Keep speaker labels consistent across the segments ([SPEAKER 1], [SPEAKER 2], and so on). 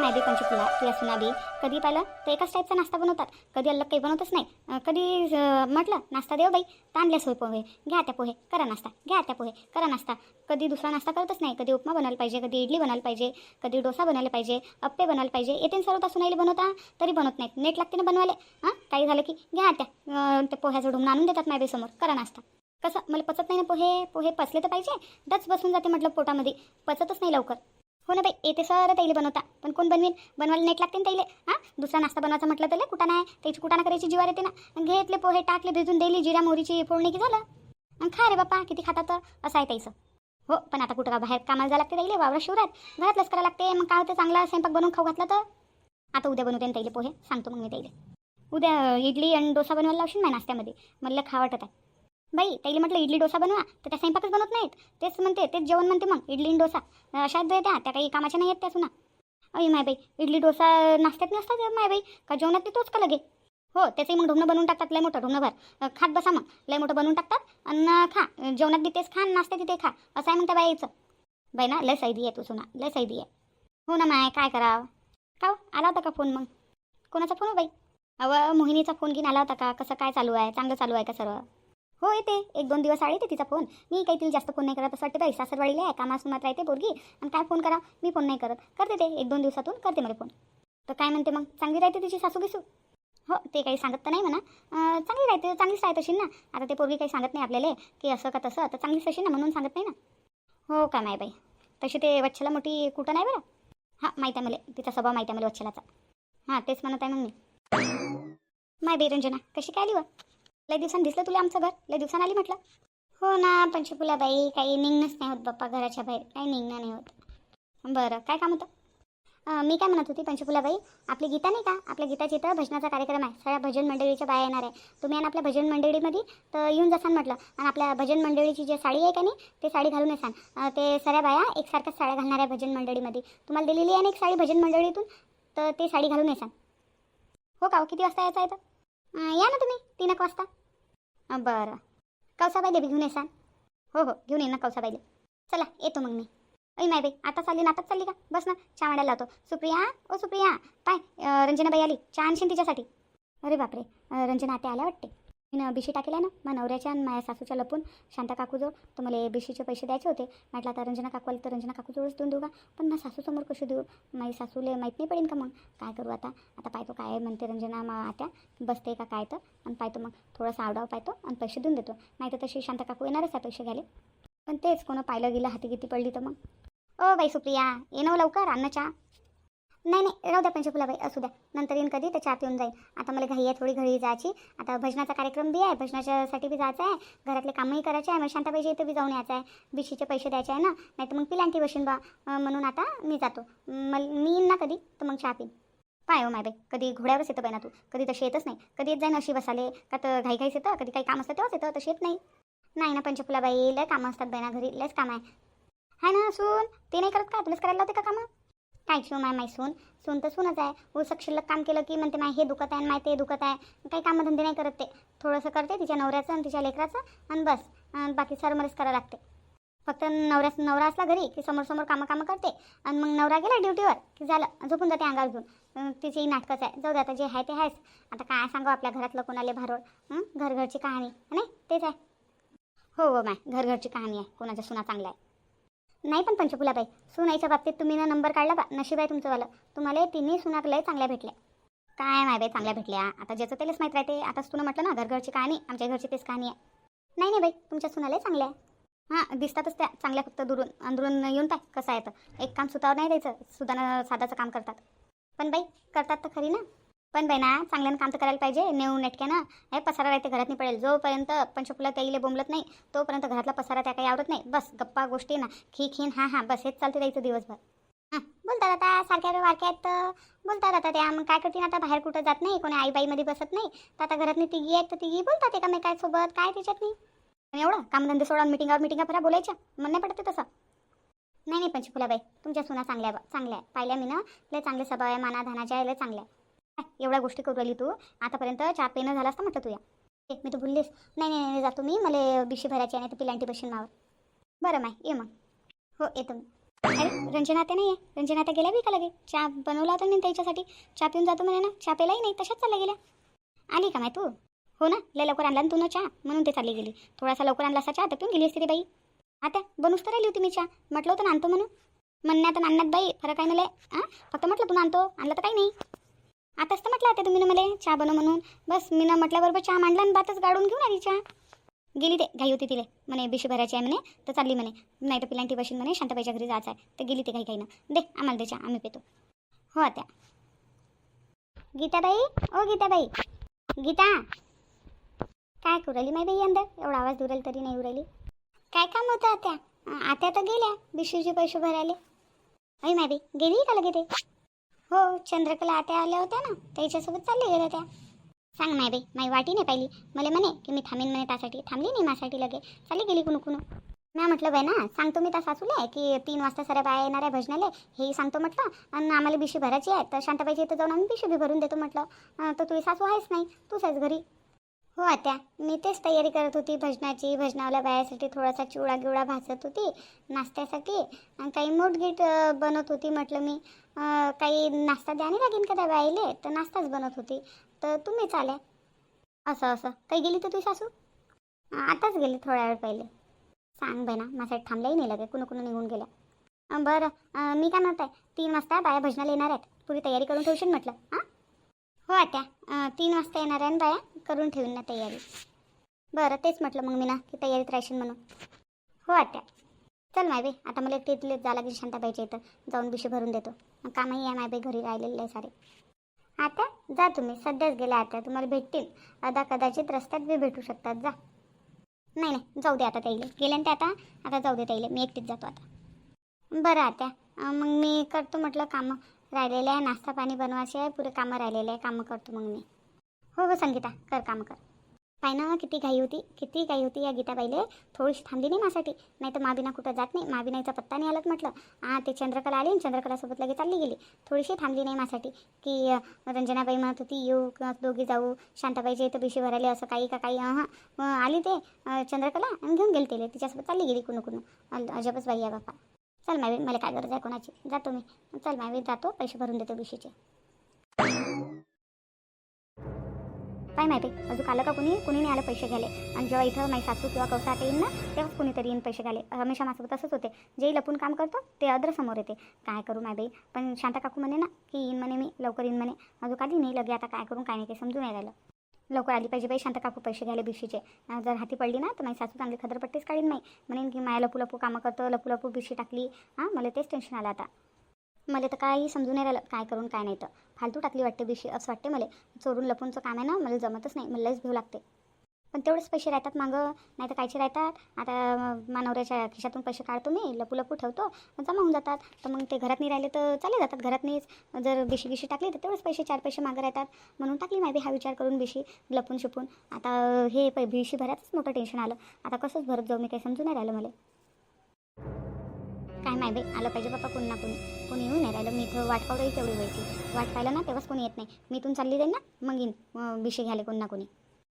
[SPEAKER 1] नाही बी पंचकुला तुला सुना बी कधी पाहिलं? तर एकाच टाईपचा नाश्ता बनवतात. कधी अल्लग काही बनवतच नाही. कधी म्हटलं नाश्ता देव बाई. तांदल्या सोय पोहे. घ्या त्या पोहे. करा नाश्ता. घ्या त्या पोहे. करा नाश्ता. कधी दुसरा नाश्ता करतच नाही. कधी उपमा बनवायला पाहिजे. कधी इडली बनवायला पाहिजे. कधी डोसा बनवायला पाहिजे. अप्पे बनवायला पाहिजे. येते सर्व सुनाईले बनवता. तरी बनवत नाहीत. नेट लागते ना बनवायला. हां? काही झालं की घ्या त्या त्या पोह्याचं ढुंगण आणून देतात माझ्यासमोर. करा नाश्ता. कसं? मला पचत नाही ना पोहे. पोहे पचले तर पाहिजे. डच बसून जाते म्हटलं पोटामध्ये. पचतच नाही लवकर. हो ना बाई येते सर ताईले बनवता. पण कोण बनवीन? बनवायला नेट लागते ना ताईले हां? दुसरा नाश्ता बनवायचा म्हटलं तर कुठं नाही त्याची कुटाणा करायची जीवार येते ना. घेतले पोहे टाकले भिजून दिली जिऱ्या मोहरीची फोडणी की झालं? आणि खा रे बाप्पा किती खाता तर? असं आहे ताईचं. हो पण आता कुठं का बाहेर कामाला जायला लागते ताईले वावरा शिवरात. घरातलंच करायला लागते. मग काय होतं चांगला स्वयंपाक बनवून खाऊ घातला तर? आता उद्या बनवते ना ताईले पोहे. सांगतो मग मी ताईले उद्या इडली आणि डोसा बनवायला लावशील ना नाश्त्यामध्ये? मला खा वाटत आहे. बाई त्याला म्हटलं इडली डोसा बनवा तर त्या स्वयंपाकच बनवत नाहीत. तेच म्हणते तेच जेवण म्हणते मग इडली डोसा. अशाच अशा त्या त्या काही कामाच्या नाही आहेत त्या सुना. अय माय बाई इडली डोसा नाश्त्यात नसतात माय बाई. का जेवणात ते तोच का लगे? हो त्याचंही मग ढुंगणं बनवून टाकतात लय मोठं ढुंगणं भर. खात बसा मग लय मोठं बनवून टाकतात आणि खा. जेवणात बी तेच खा नाश्त्या नाश्त्यात खा. असं आहे मग त्या बाईचं. बाई ना लय सैदी आहे तू सुना लय सैदी आहे. हो ना माय काय करावं? का हो, आला होता का फोन मग? कोणाचा फोन हो बाई? अव मोहिनीचा फोन घेऊन आला होता का? कसं काय चालू आहे? चांगलं चालू आहे का सर्व हो येते. एक दोन दिवस आले येते तिचा फोन. मी काही तिला जास्त फोन नाही करत असं वाटतं बाई सासरवाडीला आहे कामासुमात राहते पोरगी. आणि काय फोन करा? मी फोन नाही करत. करते ते एक दोन दिवसातून करते मला फोन. तर काय म्हणते मग? चांगली राहते तिची सासू बिसू हो ते काही सांगत तर नाही म्हणा. चांगली राहते चांगलीच राहत असेल ना. आता ते पोरगी काही सांगत नाही आपल्याला की असं का तसं. तर चांगलीच असेल ना म्हणून सांगत नाही ना. हो का माय बाई. तशी ते वच्छला मोठी कुठं नाही बरं? हां माहीत आहे मला. तिचा स्वभाव माहीत आहे मला वच्छलाचा. हां तेच म्हणत आहे मग मी. माय बाई रंजना कशी काय आली व? लय दिवसांनी दिसलं तुला आमचं घर? लय दिवसांनी आली म्हटलं? हो ना पंचकुला बाई काही निघणंच नाही होत बाप्पा घराच्या बाहेर. काही निघणं नाही होत. बरं काय काम होतं? मी काय म्हणत होती पंचकुलाबाई आपली गीता नाही का? आपल्या गीताची इथं भजनाचा कार्यक्रम आहे. सगळ्या भजन मंडळीच्या बाया येणार आहे. तुम्ही आणि आपल्या भजन मंडळीमध्ये तर येऊन जासान म्हटलं. आणि आपल्या भजन मंडळीची जी साडी आहे का नाही ते साडी घालून येसान. ते सगळ्या बाया एकसारख्याच साड्या घालणार आहे भजन मंडळीमध्ये. तुम्हाला दिलेली आहे ना एक साडी भजन मंडळीतून? तर ते साडी घालून येसान. हो का हो, किती वाजता यायचं आहे तर या ना तुम्ही तीन एक वाजता. बरं. कौसाबाईले बी घेऊन येसान हो हो घेऊन ये ना कौसाबाईले. चला येतो मग मी. अय माय बाई आता चालली ना आताच चालली का? बस ना चहा मांडायला लावतो. सुप्रिया ओ सुप्रिया पाय रंजनाबाई आली चहा आणशील तिच्यासाठी? अरे बापरे रंजना आते आल्या वाटते. मी बिशी टाकेला ना मग नवऱ्याच्या आणि माझ्या सासूच्या लपून शांता काकूजवळ तर मला बिशीचे पैसे द्यायचे होते. म्हटलं आता रंजना काकू आली तर रंजना काकूजवळच देऊन देऊ का? पण मग सासूसमोर कशी देऊ? माझी सासूले माहीत नाही पडेन का मग? काय करू आता? आता पाहतो काय म्हणते रंजना मा आत्या बसते का काय तर? आणि पाहतो मग थोडासा आवडाव पाहतो आणि पैसे देऊन देतो. नाही तर तशी शांता काकू येणारच आहे पैसे घ्यायला. पण तेच कोणं पाहिलं गेलं हाती किती पडली तर मग? ओ बाई सुप्रिया ये ना लवकर अन्न नाही नाही राहू द्या पंचफुला बाई असू द्या. नंतर येईन कधी त्याच्या आत येऊन जाईल आता मला घाई आहे थोडी घरी जायची. आता भजनाचा कार्यक्रम बी आहे भजनाच्यासाठी बी जायचं आहे. घरातले कामही करायचे आहे मग शांताबाईच्या इथं बी जाऊन यायचं आहे. बिशीचे पैसे द्यायचे आहे ना नाही तर मग पिलांटी बशीन बा. म्हणून आता मी जातो. मल मी येईन ना कधी तर मग चहा पिन. पाय हो माय बाई कधी घोड्यावरच येतं बाई ना तू. कधी तशी येतच नाही. कधी येत जाईन अशी बसाले का तर घाई घाईच येतं कधी काही काम असतं तेव्हाच येतं तशी येत नाही. नाही ना पंचफुला बाई लय कामं असतात बाई ना घरी लयच काम आहे. हाय ना सून ते नाही करत का? तुलाच करायला लावते का कामं? काय शिव माय माय सून? सून तर सूनच आहे. उलसक शिल्लक काम केलं की म्हणते माय हे दुखत आहे आणि माय ते दुखत आहे. काही कामधंदे नाही करत ते. थोडंसं करते तिच्या नवऱ्याचं आणि तिच्या लेकराचं आणि बस. बाकी सर्व करावं लागते. फक्त नवऱ्या नवरा असला घरी की समोर समोर कामं कामं करते. आणि मग नवरा गेला ड्युटीवर की झालं झोपून जाते अंगावर घेऊन. अं, तिचीही नाटकच आहे. जाऊ दे आता जे आहे ते आहेच. आता काय सांगू आपल्या घरातलं कोणाला भारोड घरघरची कहाणी. नाही? तेच आहे. हो हो माय. घरघरची कहाणी आहे. कोणाच्या सुना चांगल्या आहे नाही पण पंचफुलाबाई सुनाईच्या बाबतीत तुम्ही ना नंबर काढला बा नशीब आहे तुमचंवालं तुम्हाला तिन्ही सुनाक लय चांगल्या भेटल्या. काय माय बाई चांगल्या भेटल्या? आता ज्याचं त्यालाच माहीत राहते. आताच तुला म्हटलं ना घर घरची कहाणी आमच्या घरची तेच कहाणी आहे. नाही नाही बाई तुमच्या सुनालाही चांगल्या आहे. हां दिसतातच त्या चांगल्या फक्त दुरून अंदरून येऊन पाय कसं आहे तर. एक काम सुतावर नाही द्यायचं सुदानं साधाचं काम करतात. पण बाई करतात तर खरी ना. पण बहिणा चांगल्यानं काम तर करायला पाहिजे नेऊ नेटक्यानं. हे पसारा राहते घरात नाही पडेल. जोपर्यंत पंचफुला त्याईले बोंबलत नाही तोपर्यंत घरातला पसारा त्या काही आवडत नाही. बस गप्पा गोष्टी ना. खी खीन हां हां. बस हेच चालते द्यायचं दिवसभर. हां बोलतात आता सारख्या वारक्या आहेत तर. बोलतात आता त्या मग काय करतील आता? बाहेर कुठं जात नाही कोणी आईबाईमध्ये बसत नाही. तर आता घरातनी तिघी आहेत तर तिघी बोलतात एकामेकांसोबत. काय त्याच्यात नाही एवढं? एवढं कामधंदे सोडा मिटिंगावर मिटिंगा फिरा बोलायच्या मन नाही पडते तसं. नाही नाही पंचफुलाबाई तुमच्या सुना चांगल्या बा चांगल्या आहे पाहिल्या मी ना? लय चांगले स्वभाव आहे मानाधानाच्या आहे लय चांगल्या आहे एवढ्या गोष्टी करू राहिली तू. आतापर्यंत चहा पेनं झाला असतं म्हटलं तुया एक मी तू भुललीस. नाही नाही नाही जातो मी मला बिशी भरायची आहे नाही तर पिलांटी बशीन मावर. बरं माय ये मग. हो येतो मी. अरे रंजना ते नाही आहे रंजना त्या गेल्या बी का लगे? चहा बनवला होता मी त्याच्यासाठी? चहा पिऊन जातो म्हणे ना. चहा प्यायलाही नाही. तशाच चालल्या गेल्या. आली का माय तू? हो ना. लय लवकर आणला ना तू ना चहा. म्हणून ते चालली गेली. थोडासा लवकर आणला असा चहा तर पिऊन गेली असती बाई. आता बनूच तर राहिली होती मी चहा. म्हटलं होतं ना आणतो म्हणून. म्हणण्यात आणण्यात बाई फरक आहे मला. हां फक्त म्हटलं तू आणतो. आणलं तर काही नाही. आताच तर म्हटलं आता तुम्ही ना मला चहा बनव म्हणून. बस मी ना म्हटल्याबरोबर चहा मांडला आणि बातच गाडून घेऊन आली चहा. गेली ते घाई होती तिले. म्हणे बिशी भरायची आहे म्हणे तर चालली म्हणे. नाही तर पिलांटी बशीन म्हणे शांताबाईच्या घरी जायचं आहे. तर गेली ते काही काही ना दे आम्हाला दे चहा आम्ही पितो. हो आता गीताबाई ओ गीताबाई. गीता. काय करू राहिली माही बाई अंदर? एवढा आवाज दुरेल तरी नाही उरायली काय काम होतं आत्या? आत्या तर गेल्या बिशीचे पैसे भरायले. अई माय बाई गेली का लगे ते? हो चंद्रकला आत्या आल्या होत्या ना त्याच्यासोबत चालले गेल्या त्या सांग माय बाई माई वाटी नाही पाहिली. मला म्हणे की मी थांबेन म्हणे त्यासाठी. थांबली नाही माझ्यासाठी लगे. चालली गेली कुणू कुणू. मी म्हटलं बाई ना सांगतो मी त्या सासूला की तीन वाजता साऱ्या बाया येणार आहे. भजनाले हेही सांगतो म्हटलं. आणि आम्हाला बिशी भरायची आहे. तर शांताबाईची इथं जाऊन आम्ही बिशी बी भरून देतो म्हटलं. तर तुझी सासू आहेस नाही. तूच आहेस घरी. हो आत्या. मी तेच तयारी करत होती. भजनाची भजनावल्या बायासाठी थोडासा चिवडा गिवडा भाजत होती. नाश्त्यासाठी. आणि काही मोठगीट अं, बनवत होती म्हटलं मी. काही नाश्ता द्यानी लागेल का त्या बाईले? तर नाश्ताच बनवत होती. तर तुम्हीच आल्या असं असं. काही गेली तर तुझी सासू? आताच गेली थोड्या वेळ पहिले. सांग बाई ना माझ्यासाठी थांबल्याही नाही लगे कुणा कुणी निघून गेल्या. बरं. मी काय म्हणत आहे तीन वाजता बाया भजनाला येणार आहेत. पुरी तयारी करून ठेवशील म्हटलं. हां हो आत्या. तीन वाजता येणार आहे ना बाया? करून ठेवीन ना तयारी. बरं तेच म्हटलं मग मी ना की तयारीत राहशील म्हणून. हो आत्या. चल मायबे आता मला तिथले जा लागेल शांताबाईच्या इथं. जाऊन बिशी भरून देतो. कामही आहे माय घरी राहिलेले आहे सारे. आता जा तुम्ही सध्याच गेल्या आता तुम्हाला भेटतील. आता कदाचित रस्त्यात बी भेटू शकतात जा. नाही नाही जाऊ दे आता ताईले. गेले ना ते आता? आता जाऊ दे ताईले मी एकटीच जातो आता. बरं आता मग मी करतो म्हटलं कामं. राहिलेलं आहे नाश्ता पाणी बनवायचे आहे पुरे कामं राहिलेले आहे कामं करतो मग मी. हो हो संगीता कर कामं कर. पाय ना किती घाई होती किती घाई होती या गीताबाईले. थोडीशी थांबली नाही माझ्यासाठी नाही तर माबिना कुठं जात नाही. माबिनाईचा पत्ता नाही आलात म्हटलं. हां ते चंद्रकला आली आणि चंद्रकलासोबत लगेच चालली गेली. थोडीशी थांबली नाही माझ्यासाठी की रंजनाबाई म्हणत होती येऊ दोघी जाऊ. शांताबाईचे इथं बिशी भरायला असं काही का काही हां आली ते चंद्रकला आणि घेऊन गेली तिला. तिच्यासोबत चालली गेली कुणू कुणू. अजबच बाई या बापा. चल मावी मला काय गरज आहे कोणाची? जातो मी चल मावी जातो. पैसे भरून देतो बिशीचे काय माहिती? अजून आलं का कुणी कुणी नाही आलं पैसे घ्याले आणि जेव्हा इथं माझी सासू किंवा कवसात येईन ना तेव्हाच कुणीतरी येईन पैसे घ्याले हमेशा माझ्यासोबत असंच होते. जे लपून काम करतो ते अद्र समोर येते. काय करू माय बाई? पण शांता काकू म्हणे ना की येईन म्हणे मी लवकर येईन म्हणे. अजून आली नाही लगे आता काय करून काय नाही ते समजून नाही राहिलं. लवकर आली पाहिजे बाई शांता काकू पैसे घ्यायला बिशीचे जर हाती पडली ना तर माझी सासू चांगली खदरपट्टीच काढीन नाही म्हणेन की माया लपू लपू कामं करतो लपू लपू बिशी टाकली. हां मला तेच टेन्शन आलं आता. मला तर काही समजून नाही राहिलं. काय करून काय नाही तर. फालतू टाकली वाटते बिशी असं वाटते मला. चोरून लपूनचं काम आहे ना मला जमतच नाही. मला लईच भेव लागते. पण तेवढेच पैसे राहतात मागं. नाही तर कायचे राहतात. आता मानवऱ्याच्या खिशातून पैसे काढतो मी. लपू लपू ठेवतो. जमा होऊन जातात. तर मग ते घरात नाही राहिले तर चाले जातात. घरात नाहीच. जर बिशी बिशी टाकली तर तेवढेच पैसे चार पैसे मागं राहतात. म्हणून टाकली माहिती हा विचार करून बिशी लपून शिपून आता हे पै बिशी भरायचंच मोठं टेन्शन आलं. आता कसंच भरत जाऊ मी काही समजून नाही राहिलं मला. नाही बाई आलं पाहिजे बाप्पा कोणी ना कोणी. कोणी येऊन नाही राहिलं. मी इथं वाट पावडंही केवढी व्हायची वाट पाहिलं ना तेव्हाच कोणी येत नाही. मी इथून चालली जाईन ना मग येईन. बिशी घ्याले कोणी ना कोणी.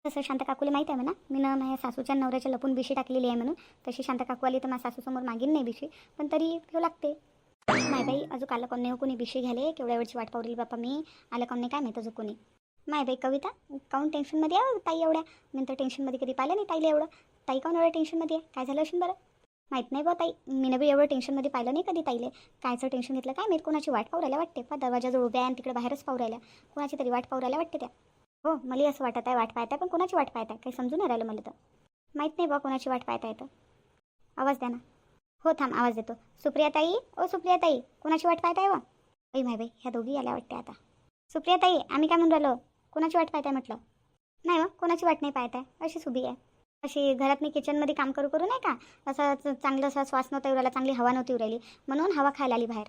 [SPEAKER 1] तसं शांत काकूला माहीत आहे म्हणा. मी ना माझ्या सासूच्या नवऱ्याच्या लपून बिशी टाकलेली आहे म्हणून. तशी शांत काकू आली तर माझ्या सासूसमोर मागीन नाही बिशी. पण तरी ठेव लागते. माय बाई अजून हो, आलं कोण नाही कोणी बिशी घ्याले केवढ्या वेळची वाट पावली बाप्पा मी. आलं कोणी काय माहीत अजून कोणी. माय बाई कविता काऊन टेन्शनमध्ये आहे हो ताई एवढ्या? मी तर टेन्शनमध्ये कधी पाहिलं नाही ताईला एवढं? ताई काऊन एवढ्या टेन्शनमध्ये आहे? काय झालं असेल बरं? माहीत नाही बा ताई. मी बी एवढं टेन्शनमध्ये पाहिलं नाही कधी ताईले. कायचं टेन्शन घेतलं काय माहीत कोणाची वाट पाहू वाटते. पा दरवाजाजवळ उभ्या आणि तिकडे बाहेरच पाहू कोणाची तरी वाट पाहू वाटते त्या. हो मला असं वाटत आहे वाट पाहताय आहे पण कोणाची वाट पाहताय? काही समजून नाही राहिलं मला तर. माहीत नाही बा कोणाची वाट पाहता येतं आवाज द्या ना. हो थांब आवाज देतो. सुप्रिया ताई ओ सुप्रिया ताई कोणाची वाट पाहत आहे व अई माय बाई ह्या दोघी आल्या वाटते आता. सुप्रिया ताई आम्ही काय म्हणून राहिलो? कोणाची वाट पाहत आहे म्हटलं? नाही व कोणाची वाट नाही पाहत आहे अशीच उभी आहे. अशी घरात मी किचनमध्ये काम करू करू नाही का असं चांगलं असं श्वास नव्हता येऊ राहिला चांगली हवा नव्हती येऊ राहिली म्हणून हवा खायला आली बाहेर.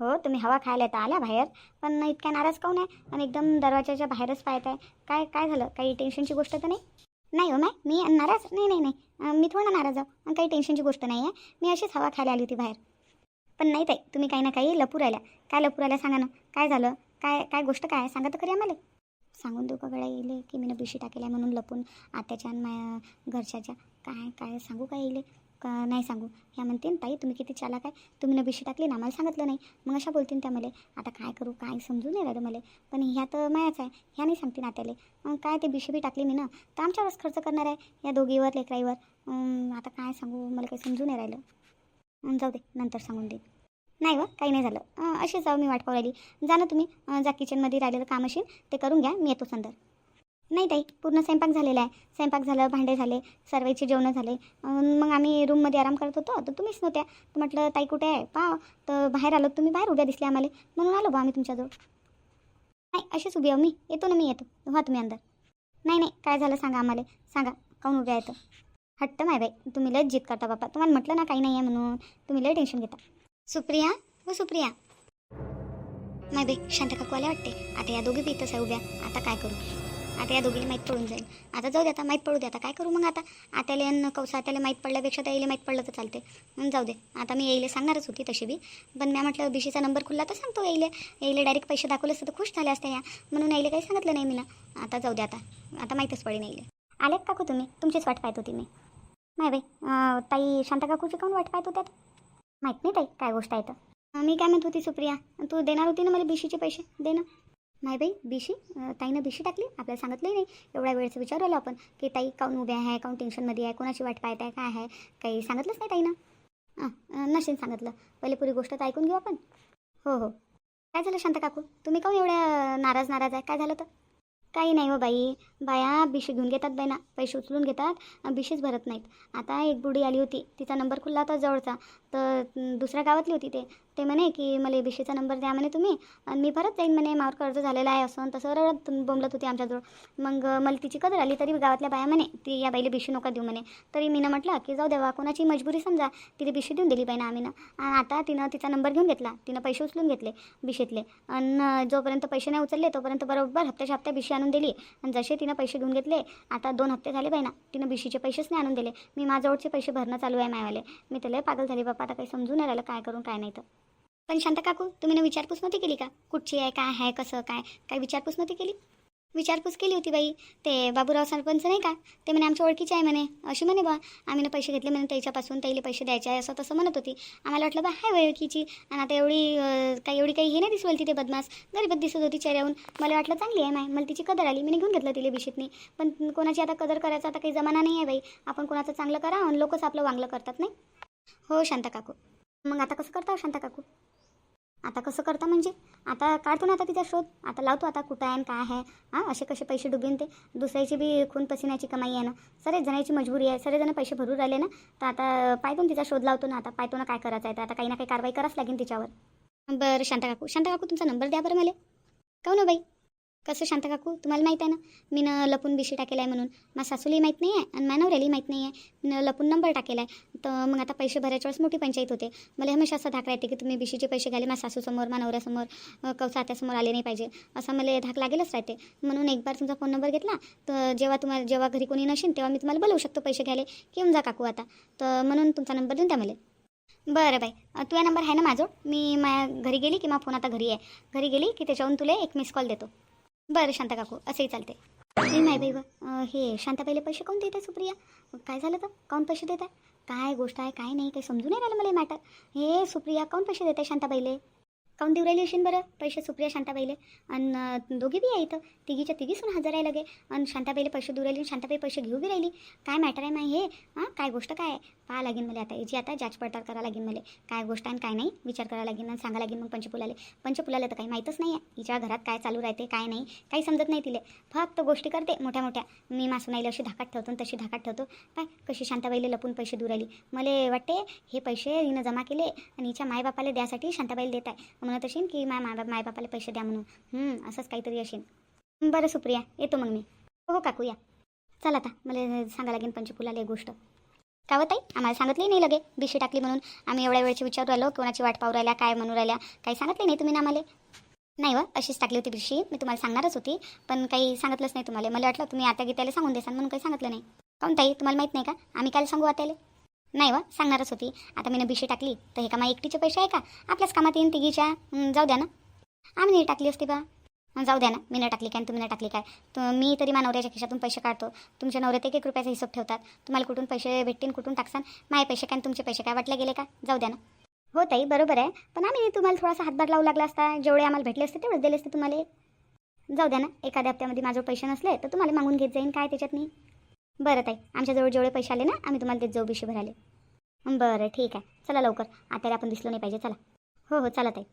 [SPEAKER 1] हो तुम्ही हवा खायला तर आल्या बाहेर पण इतक्या नाराज काऊन आहे? आणि एकदम दरवाजाच्या बाहेरच पाहत आहे. काय काय झालं? काही टेन्शनची गोष्ट तर नाही? नाही हो मॅ मी नाराज? नाही नाही नाही. मी थोडं नाराज आहो. आणि काही टेन्शनची गोष्ट नाही आहे मी अशीच हवा खायला आली होती बाहेर. पण नाही ताई तुम्ही काही ना काही लपू राहिल्या. काय लपू राहिला सांगा ना. काय झालं? काय काय गोष्ट काय सांगा तर खरी आम्हाला. सांगून देऊ का गळ्या येईल की मी बिशी टाकेल्या म्हणून लपून आत्याच्या आणि घरच्याच्या काय काय सांगू काय येईल का नाही सांगू? ह्या म्हणते ताई तुम्ही किती चालाक आहे? तुम्ही न बिशी टाकली ना मला सांगितलं नाही. मग अशा बोलतीन त्या मला आता काय करू काय समजून नाही राहिलं मला. पण ह्या तर मायाच आहे ह्या नाही सांगते नात्याले मग काय ते बिशी बी टाकली मी ना तर आमच्यावरच खर्च करणार आहे या दोघीवर लेकराईवर. आता काय सांगू मला काही समजू नाही राहिलं. जाऊ दे नंतर सांगून दे नाही व काही नाही झालं. अशीच जाऊ मी वाट पाहू राहिली. जा ना तुम्ही जा किचनमध्ये राहिलेलं काम असेल ते करून घ्या मी येतो संदर नाही ताई पूर्ण स्वयंपाक झालेला आहे. स्वयंपाक झालं भांडे झाले सर्वांचे जेवणं झाले. मग आम्ही रूममध्ये आराम करत होतो तर तुम्हीच नव्हत्या. तर म्हटलं ताई कुठे आहे? पाव तर बाहेर आलो तुम्ही बाहेर उभ्या दिसले आम्हाला. म्हणून आलो बा आम्ही तुमच्याजवळ. नाही अशीच उभी आहो मी. येतो ना मी येतो. व्हा तुम्ही अंदर. नाही नाही काय झालं सांगा आम्हाला. सांगा काऊन उभ्या येतं हट्ट माय बाई तुम्ही लयच जिद करता बापा. तुम्हाला म्हटलं ना काही नाही आहे म्हणून. तुम्ही लय टेन्शन घेता. सुप्रिया हो सुप्रिया. माय बाई शांत काकू आल्या वाटते आता या दोघी बी इथंच आहे उभ्या. आता काय करू? आता या दोघीला माहीत पडून जाईल. आता जाऊ दे आता माहीत पडू दे आता. काय करू मग आता? आत्याला आणि कौसा आत्याला माहीत पडल्यापेक्षा त्याला माहीत पडलं तर चालते मग जाऊ दे. आता मी येईले सांगणारच होती तशी बी. पण मी म्हटलं बीशीचा नंबर खुलला तर सांगतो येईले येईले डायरेक्ट पैसे दाखवले असतं तर खुश झाले असते या म्हणून यायले काही सांगितलं नाही मी ना आता जाऊ दे आता. आता माहीतच पडेल येईले आलेत काकू तुम्ही? तुमचीच वाट पाहत होती मी. नाही बाई ताई शांता काकूची काऊन वाट पाहत होत्यात? माहीत नाही ताई काय गोष्ट आहे तर. मी काय म्हणत होती सुप्रिया तू देणार होती ना मला बीशीचे पैसे? दे ना. नाही बाई बीशी ताईनं बिशी टाकली. आपल्याला सांगितलंही नाही. एवढ्या वेळेचं विचारलं आपण की ताई काऊन उभ्या आहे? काऊन टेन्शनमध्ये आहे? कोणाची वाट पाहत आहे? काय आहे? काही सांगितलंच नाही ताईनं. नसेल सांगितलं. पहिले पुरी गोष्ट तर ऐकून घेऊ आपण. हो हो. काय झालं शांत काकू तुम्ही काऊन एवढ्या नाराज नाराज आहे? काय झालं तर? काही नाही हो बाई. बाया बिशी घेऊन घेतात बाई ना पैसे उचलून घेतात बिशेच बिशीच भरत नाहीत. आता एक बुडी आली होती. तिचा नंबर खुल्ला होता जवळचा. तर दुसऱ्या गावातली होती ते. ते म्हणे की मला बिशीचा नंबर द्या म्हणे तुम्ही. आणि मी परत जाईन म्हणे मावर कर्ज झालेला आहे असं. तसं रडत बोंबलत होती आमच्याजवळ. मग मला तिची कदर आली तरी गावातल्या बाया म्हणे ती या बाईला बिशी नका देऊ म्हणे. तरी मीनं म्हटलं की जाऊ देवा कोणाची मजबुरी समजा तिथे बिशी देऊन दिली बाईनं आम्ही आणि आता तिनं तिचा नंबर घेऊन घेतला. तिनं पैसे उचलून घेतले बिशीतले आणि जोपर्यंत पैसे नाही उचलले तोपर्यंत बरोबर हप्त्याच्या हप्त्या बिशी आणून दिली. आणि जसे तिनं पैसे घेऊन घेतले आता दोन हप्ते झाले बाई ना तिनं बिशीचे पैसेच नाही आणून दिले. मी माझ्याजवळचे पैसे भरणं चालू आहे मायवाले. मी त्याला पागल झाले बापा आता काही समजून नाही राहिलं काय करून काय नाही तर. पण शांत काकू तुम्ही ना विचारपूस नव्हती केली का? कुठची आहे काय आहे कसं काय? काय विचारपूस नव्हती केली? विचारपूस केली होती बाई. ते बाबूराव सरपंच नाही का? ते म्हणे आमच्या ओळखीचे आहे म्हणे. अशी म्हणे बा. आम्ही ना पैसे घेतले म्हणे त्याच्यापासून त्याला पैसे द्यायचे आहे असं तसं म्हणत होती. आम्हाला वाटलं बा हाय ओळखीची. आणि आता एवढी काही एवढी काही हे नाही दिसवल तिथे बदमास गरीबत दिसत होती चेहऱ्याहून मला वाटलं चांगली आहे माय. मला तिची कदर आली. मी घेऊन घेतलं तिला बिशीतनी पण कोणाची आता कदर करायचा आता काही जमाना नाही आहे बाई. आपण कोणाचं चांगलं करा आणि लोकच आपलं वांगलं करतात नाही? हो शांता काकू. मग आता कसं करता हो, शांता काकू? आता कसं करता म्हणजे? आता काढतो ना आता तिचा शोध. आता लावतो आता कुठं आहे आणि काय आहे. हां असे कसे पैसे डुबीन ते? दुसऱ्याची बी खून पसिन्याची कमाई आहे ना. सरे जणांची मजबुरी आहे. सगळे जण पैसे भरून राहिले ना. तर आता पाहतो ना तिचा शोध लावतो ना. आता पाहतो ना काय करायचं आहे. तर आता काही ना काही कारवाई करावंच लागेल तिच्यावर. बरं शांता काकू. शांता काकू तुमचा नंबर द्या बरं मला. काऊ ना हो बाई? कसं शांत काकू? तुम्हाला माहीत आहे ना? मी न लपून बिशी टाकेला आहे म्हणून. मा सासूलाही माहीत नाही आहे आणि मानवऱ्यालाही माहीत नाही आहे. मी लपून नंबर टाकेला आहे. तर मग आता पैसे भरायच्या वेळेस मोठी पंचायत होते. मला हमेशा असा धाक राहते की तुम्ही बिशीचे पैसे घाले मा सासूसमोर मा नवऱ्यासमोर कौसात्यासमोर आले नाही पाहिजे. असा मला धाक लागेलच राहते. म्हणून एक बार तुमचा फोन नंबर घेतला तर जेव्हा तुम्हाला जेव्हा घरी कोणी नसेल तेव्हा मी तुम्हाला बोलवू शकतो पैसे घ्यायला. की येऊन जा काकू आता. तर म्हणून तुमचा नंबर देऊन द्या मला. बरं बाई. तुझा नंबर आहे ना माझं? मी माझ्या घरी गेली की मा फोन आता घरी आहे? घरी गेली की त्याच्यावरून तुला एक मिस कॉल देतो. बरं शांता काकू असंही चालते नाही माय बाई व हे शांताबाईला पैसे कोण देत आहे सुप्रिया? काय झालं तर? काऊन पैसे देत आहे काय गोष्ट आहे काय नाही काही समजून नाही राहिलं मला मॅटर हे सुप्रिया काऊन पैसे देत आहे शांताबाईले काऊन देऊ राहिली असेल बरं? पैसे सुप्रिया शांताबाईले. आणि दोघी बी आहे इथं. तिघीच्या तिघीसून हजर आहे लगे. आणि शांताबाईले पैसे देऊ राहिली आणि शांताबाई पैसे घेऊ बी राहिली. काय मॅटर आहे माही हे? हां काय गोष्ट काय आहे? पाहा लागेल मला आता. याची आता जाच पडताळ करा लागेल मला. काय गोष्ट आहे आणि काय नाही? विचार करावा लागेल आणि सांगा लागेल मग पंचपुलाले पंचपुलाला तर काही माहीतच नाही आहे हिच्या घरात काय चालू राहते काय नाही काही समजत नाही तिले. फक्त गोष्टी करते मोठ्या मोठ्या. मी मासुनाईला अशी धाकात ठेवतो आणि तशी धाकात ठेवतो. काय कशी शांताबाईला लपून पैसे दूर आली मला वाटते हे पैसे हिनं जमा केले आणि हिच्या मायबापाला द्यासाठी शांताबाईला देत आहे म्हणत असेन की माय माय मायबापाला पैसे द्या म्हणून. असंच काहीतरी असेन. बरं सुप्रिया येतो मग मी. हो काकू या. चला आता मला सांगा लागेल पंचफुलाला एक गोष्ट. का होत आम्हाला सांगितली नाही लगे. बिशी टाकली म्हणून आम्ही एवढ्या वेळची विचारू राहिलो कोणाची वाट पाहू राहिल्या काय म्हणू राहिल्या काही सांगितले नाही तुम्ही ना आम्हाला? नाही व अशीच टाकली होती बिशी. मी तुम्हाला सांगणारच होती पण काही सांगितलंच नाही तुम्हाला. मला वाटलं तुम्ही आता गीताला सांगून देसान म्हणून काही सांगितलं नाही. काऊन ताई तुम्हाला माहीत नाही का? आम्ही काल सांगू आताले नाही व सांगणारच होती. आता मी बिशी टाकली तर हे कामा एकटीचे पैसे आहे का? आपल्याच कामात येईन तिघीच्या. जाऊ द्या ना. आम्ही नाही टाकली असती बा. जाऊ द्या ना. मी नाही टाकली काय? तुम्ही नाही टाकली काय? तर मी तरी मा नवऱ्याच्या खिशातून पैसे काढतो. तुमच्या नवऱ्यात एक एक रुपयाचा हिशोब ठेवतात. तुम्हाला कुठून पैसे भेटतील कुठून टाकसान? माझे पैसे काय तुमचे पैसे काय? वाटले गेले का? जाऊ द्या ना. हो ताई बरोबर आहे. पण आम्ही तुम्हाला थोडासा हातभार लावू लागला असता. जेवढे आम्हाला भेटले असते तेवढेच दिले असते तुम्हाला. जाऊ द्या ना. एखाद्या हप्त्यामध्ये माझं पैसे नसले तर तुम्हाला मागून घेत जाईन. काय त्याच्यात नाही बरं ताई आमच्याजवळ जेवढे पैसे आले ना आम्ही तुम्हाला देत जाऊ बिशे भराले बरं ठीक आहे. चला लवकर. आता आपण दिसलो नाही पाहिजे चला. हो हो चला ताई.